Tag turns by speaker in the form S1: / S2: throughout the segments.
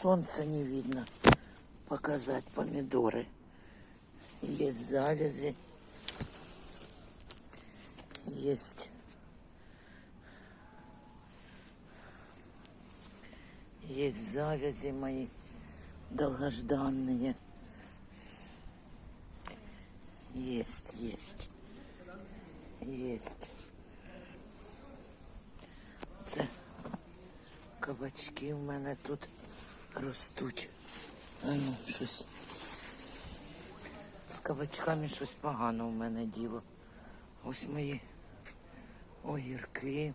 S1: солнца не видно. Показать помидоры. Есть завязи. Есть. Есть завязи мои долгожданные. Есть, есть. Есть. Це кабачки в мене тут ростуть. А ну, щось. З кабачками щось погано в мене діло. Ось мої огірки.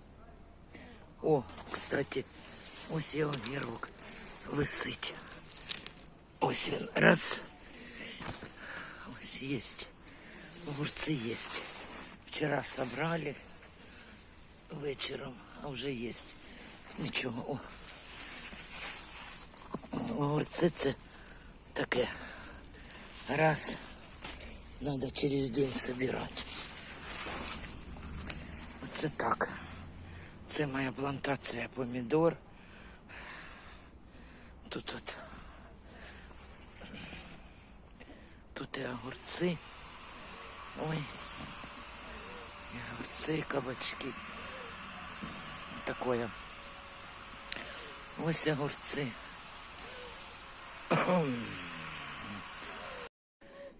S1: О, кстати, ось і огірок висить. Ось він раз. Ось есть. Огурцы есть. Вчера собрали вечером, а вже есть. Нічого. О. Огурці це таке. Раз. Надо через день собирать. Оце так. Це моя плантація помідор. Тут от. Тут і огурці. Ой. І огурці, і кабачки. Такое. Ось огурці.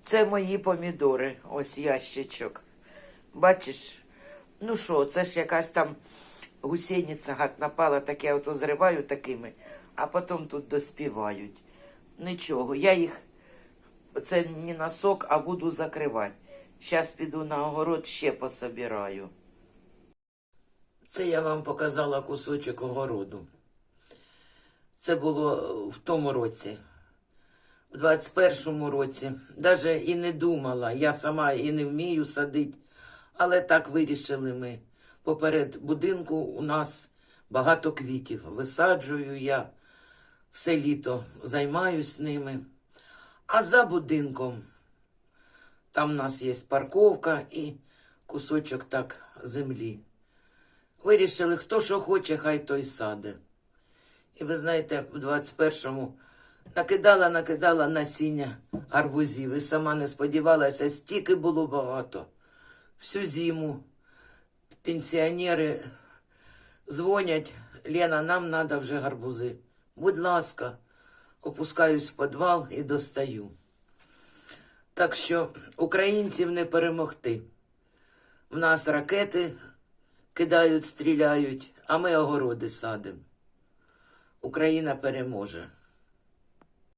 S1: Це мої помідори. Ось ящичок. Бачиш? Ну що, це ж якась там гусениця гад напала, так я ото зриваю такими, а потім тут доспівають. Нічого, я їх це не на сок, а буду закривати. Зараз піду на огород, ще пособираю. Це я вам показала кусочок огороду. Це було в тому році. У 21-му році. Навіть і не думала. Я сама і не вмію садити. Але так вирішили ми. Поперед будинку у нас багато квітів. Висаджую я все літо займаюсь ними. А за будинком там у нас є парковка і кусочок так землі. Вирішили, хто що хоче, хай той саде. І ви знаєте, в 21-му накидала, накидала насіння арбузів. І сама не сподівалася, стільки було багато. Всю зиму пенсіонери дзвонять, Лена, нам треба вже гарбузи. Будь ласка, опускаюсь в підвал і достаю. Так що українців не перемогти. В нас ракети кидають, стріляють, а ми огороди садимо. Україна переможе.